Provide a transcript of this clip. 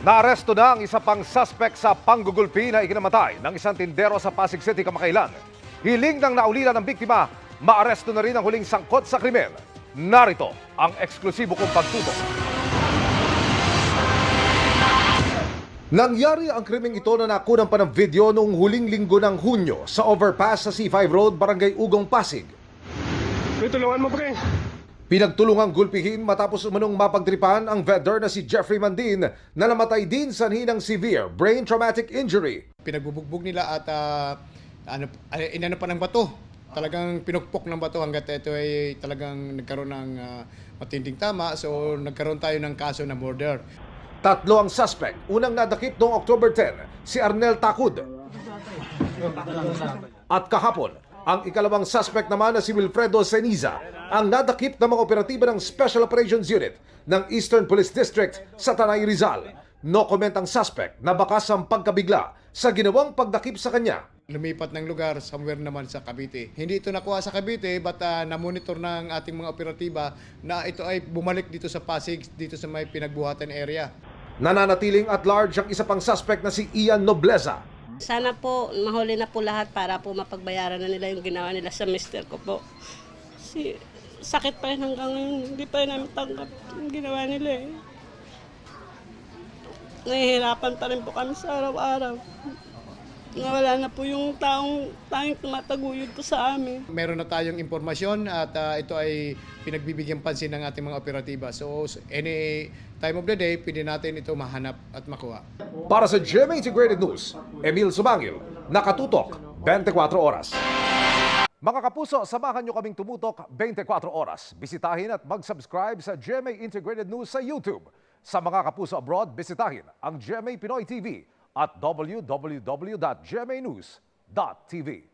Naaresto na ang isa pang suspect sa panggugulpi na ikinamatay ng isang tindero sa Pasig City kamakailan. Hiling ng naulila ng biktima, maaresto na rin ang huling sangkot sa krimen. Narito ang eksklusibo kong pagtutok. Nangyari ang krimeng ito na nakunan pa ng video noong huling linggo ng Hunyo sa overpass sa C5 Road, Barangay Ugong, Pasig. Pre, tulungan mo pre. Pinagtulungang gulpihin matapos umanong mapagtripan ang vendor na si Jeffrey Mandin na namatay din sa hinang severe brain traumatic injury. pinagbubugbog nila at ah, ano, inano pa ng bato. Talagang pinukpok ng bato hanggat ito ay talagang nagkaroon ng ah, matinding tama. So nagkaroon tayo ng kaso na murder. Tatlo ang suspect. Unang nadakip noong October 10, si Arnel Takud. At kahapon, ang ikalawang suspect naman na si Wilfredo Ceniza ang nadakip ng mga operatiba ng Special Operations Unit ng Eastern Police District sa Tanay Rizal. No comment ang suspect na bakas ang pagkabigla sa ginawang pagdakip sa kanya. Lumipat ng lugar somewhere naman sa Cavite. Hindi ito nakuha sa Cavite but ah, na-monitor ng ating mga operatiba na ito ay bumalik dito sa Pasig, dito sa may pinagbuhatan area. Nananatiling at large ang isa pang suspect na si Ian Nobleza. Sana po mahuli na po lahat para po mapagbayaran na nila yung ginawa nila sa mister ko po. Si sakit pa rin hanggang ngayon. Hindi pa rin namin tanggap yung ginawa nila eh. Nahihirapan pa rin po kami sa araw-araw. Nawala na po yung taong tanging tumataguyod po sa amin. Meron na tayong impormasyon at ah, ito ay pinagbibigyan pansin ng ating mga operatiba. So any time of the day, pwede natin ito mahanap at makuha. Para sa GMA Integrated News, Emil Sumangil, nakatutok 24 oras. Mga kapuso, samahan nyo kaming tumutok 24 oras. Bisitahin at mag-subscribe sa GMA Integrated News sa YouTube. Sa mga kapuso abroad, bisitahin ang GMA Pinoy TV at www.gmanews.tv.